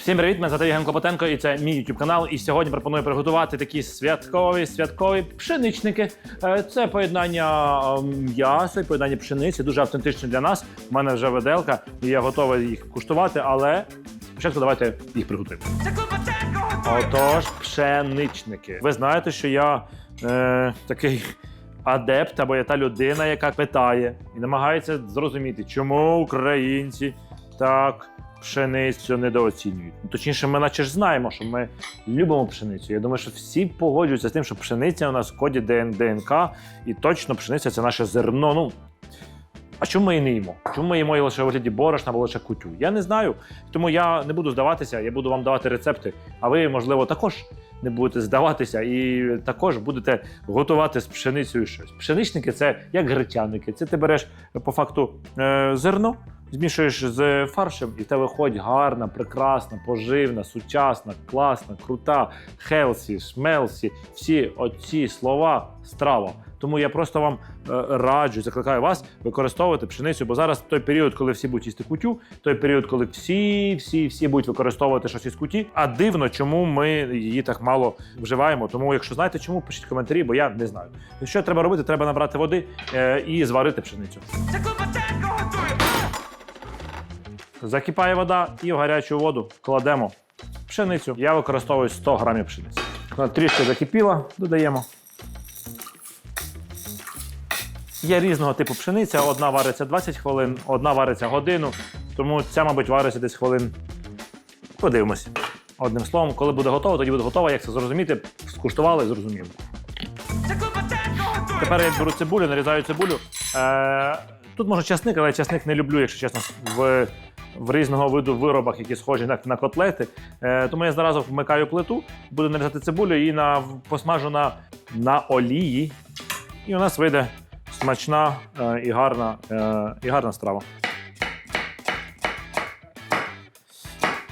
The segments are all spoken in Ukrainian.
Всім привіт, мене звати Євген Клопотенко, і це мій YouTube канал. І сьогодні пропоную приготувати такі святкові святкові пшеничники. Е, Це поєднання е, м'яса і поєднання пшениці, дуже автентичне для нас. У мене вже виделка, і я готовий їх куштувати, але спочатку давайте їх приготуємо. Отож, пшеничники. Ви знаєте, що я е, такий адепт або я та людина, яка питає і намагається зрозуміти, чому українці так пшеницю недооцінюють. Ну, Точніше, ми наче ж знаємо, що ми любимо пшеницю. Я думаю, що всі погоджуються з тим, що пшениця у нас в коді ДНК, і точно пшениця це наше зерно. Ну, а чому ми її не їмо? Чому ми їмо її лише у вигляді борошна або лише кутю? Я не знаю. Тому я не буду здаватися, я буду вам давати рецепти. А ви, можливо, також не будете здаватися і також будете готувати з пшеницею щось. Пшеничники це як гречаники. Це ти береш по факту е, зерно, змішуєш з фаршем, і в тебе виходить гарна, прекрасна, поживна, сучасна, класна, крута, хелсі, шмелсі. Всі оці слова страва. Тому я просто вам е, раджу, закликаю вас використовувати пшеницю, бо зараз той період, коли всі будуть їсти кутю, той період, коли всі, всі, всі будуть використовувати щось із куті. А дивно, чому ми її так мало вживаємо. Тому, якщо знаєте, чому пишіть коментарі, бо я не знаю. Що треба робити? Треба набрати води е, і зварити пшеницю. Закипає вода і в гарячу воду кладемо пшеницю. Я використовую 100 грамів пшениці. Вона трішки закипіла, додаємо. Є різного типу пшениця. Одна вариться 20 хвилин, одна вариться годину. Тому ця, мабуть, вариться десь хвилин. Подивимось. Одним словом, коли буде готово, тоді буде готова. Як це зрозуміти, скуштували, зрозуміли. Тепер я беру цибулю, нарізаю цибулю. Е, тут може часник, але я часник не люблю, якщо чесно, в, в різного виду виробах, які схожі на, на котлети. Е, тому я зразу вмикаю плиту, буду нарізати цибулю і на, посмажу на, на олії. І у нас вийде смачна е, і, гарна, е, і гарна страва.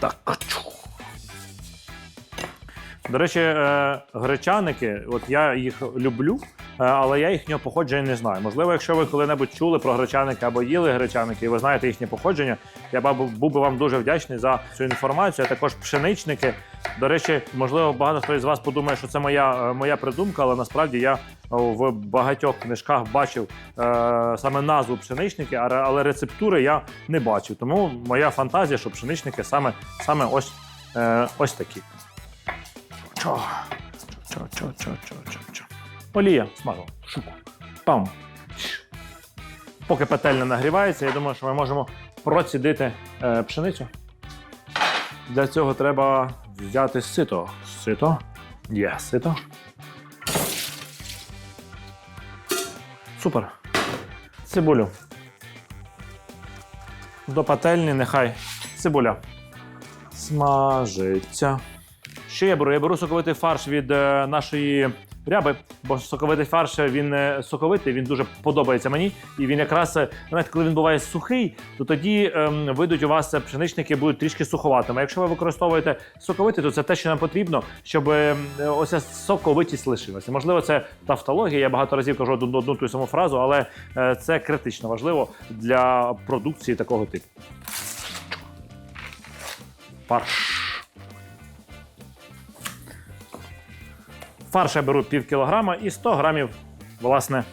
Так. До речі, е, гречаники, от я їх люблю, але я їхнього походження не знаю. Можливо, якщо ви коли-небудь чули про гречаники або їли гречаники, і ви знаєте їхнє походження, я був би вам дуже вдячний за цю інформацію. А також пшеничники. До речі, можливо, багато хто із вас подумає, що це моя, е, моя придумка, але насправді я в багатьох книжках бачив е, саме назву пшеничники, але рецептури я не бачив. Тому моя фантазія, що пшеничники саме, саме ось, е, ось такі. Чо, чо, чо, чо, чо, чо, чо. Олія смажу. Шуку. Пам. Поки петельня нагрівається, я думаю, що ми можемо процідити е, пшеницю. Для цього треба взяти сито. Сито. Є сито. Супер. Цибулю. До пательні нехай цибуля смажиться. Що я беру? Я беру соковитий фарш від е, нашої ряби, бо соковитий фарш він е, соковитий, він дуже подобається мені. І він якраз, е, знаєте, коли він буває сухий, то тоді ем, вийдуть у вас е, пшеничники будуть трішки суховатими. Якщо ви використовуєте соковитий, то це те, що нам потрібно, щоб е, ось соковитість лишилася. Можливо, це тавтологія. Я багато разів кажу одну, одну ту саму фразу, але е, це критично важливо для продукції такого типу. Фарш. Фарш я беру пів кілограма і 100 грамів, власне,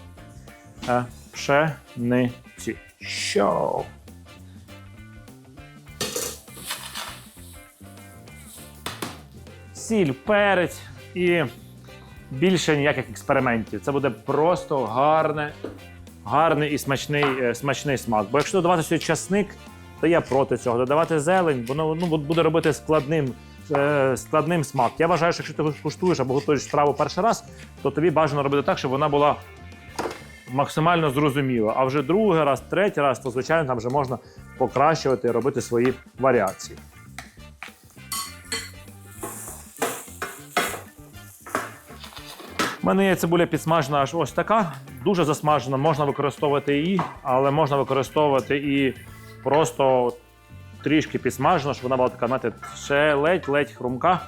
е, пшениці. Що? Сіль, перець і більше ніяких експериментів. Це буде просто гарне, гарний і смачний, е, смачний смак. Бо якщо додавати сюди часник, то я проти цього. Додавати зелень, воно ну, буде робити складним, складним смак. Я вважаю, що якщо ти куштуєш або готуєш страву перший раз, то тобі бажано робити так, щоб вона була максимально зрозуміла. А вже другий раз, третій раз, то звичайно там вже можна покращувати і робити свої варіації. У мене є цибуля підсмажена аж ось така, дуже засмажена. Можна використовувати її, але можна використовувати і просто трішки підсмажена, щоб вона була така, знаєте, ще ледь-ледь хрумка.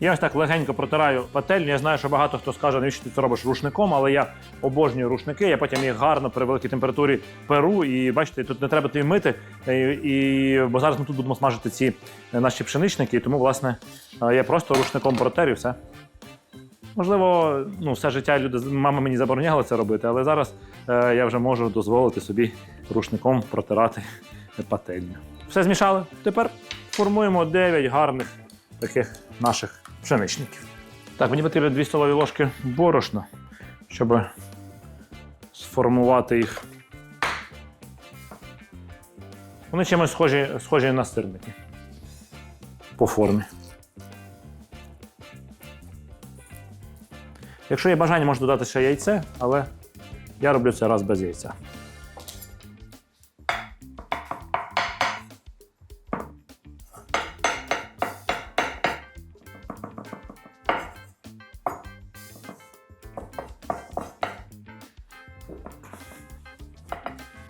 Я ось так легенько протираю пательню. Я знаю, що багато хто скаже, навіщо ти це робиш рушником, але я обожнюю рушники. Я потім їх гарно при великій температурі перу. І бачите, тут не треба тобі мити. І, і, бо зараз ми тут будемо смажити ці е, наші пшеничники, тому, власне, е, я просто рушником протерю все. Можливо, ну, все життя люди, мама мені забороняла це робити, але зараз е, я вже можу дозволити собі рушником протирати пательню. Все змішали. Тепер формуємо 9 гарних таких наших пшеничників. Так, мені потрібно 2 столові ложки борошна, щоб сформувати їх. Вони чимось схожі, схожі на сирники по формі. Якщо є бажання, можна додати ще яйце, але я роблю це раз без яйця.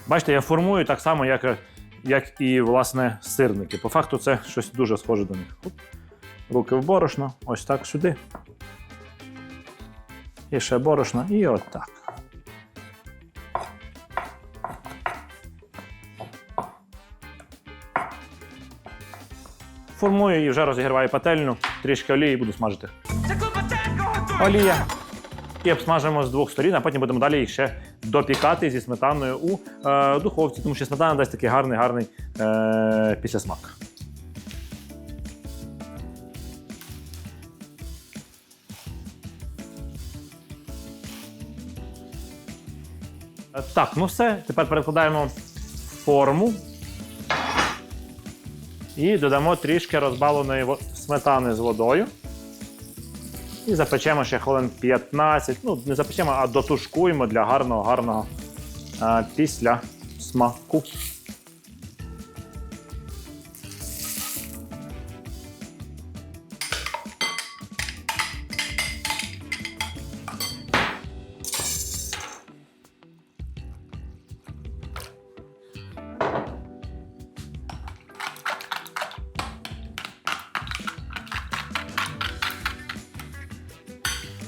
Бачите, я формую так само, як, як і власне сирники. По факту це щось дуже схоже до них. Руки в борошно, ось так сюди. І ще борошно, і отак. Формую і вже розігріваю пательню, трішки олії і буду смажити. Олія. І обсмажимо з двох сторін, а потім будемо далі їх ще допікати зі сметаною у е, духовці, тому що сметана дасть такий гарний гарний е, післясмак. Так, ну все. Тепер перекладаємо форму і додамо трішки розбавленої сметани з водою. І запечемо ще хвилин 15. Ну, не запечемо, а дотушкуємо для гарного, гарного після смаку.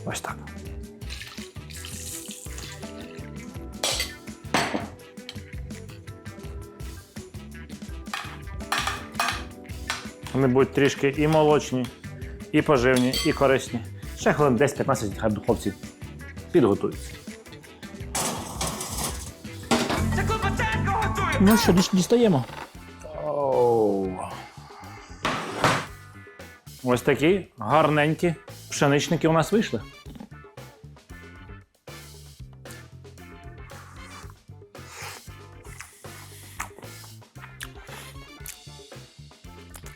Ось так. Вони будуть трішки і молочні, і поживні, і корисні. Ще хвилин 10-15 хай духовці підготуються. Ну що, діс- дістаємо. Ось такі гарненькі пшеничники у нас вийшли.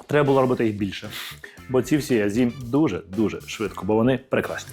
Треба було робити їх більше. Бо ці всі язі дуже-дуже швидко, бо вони прекрасні.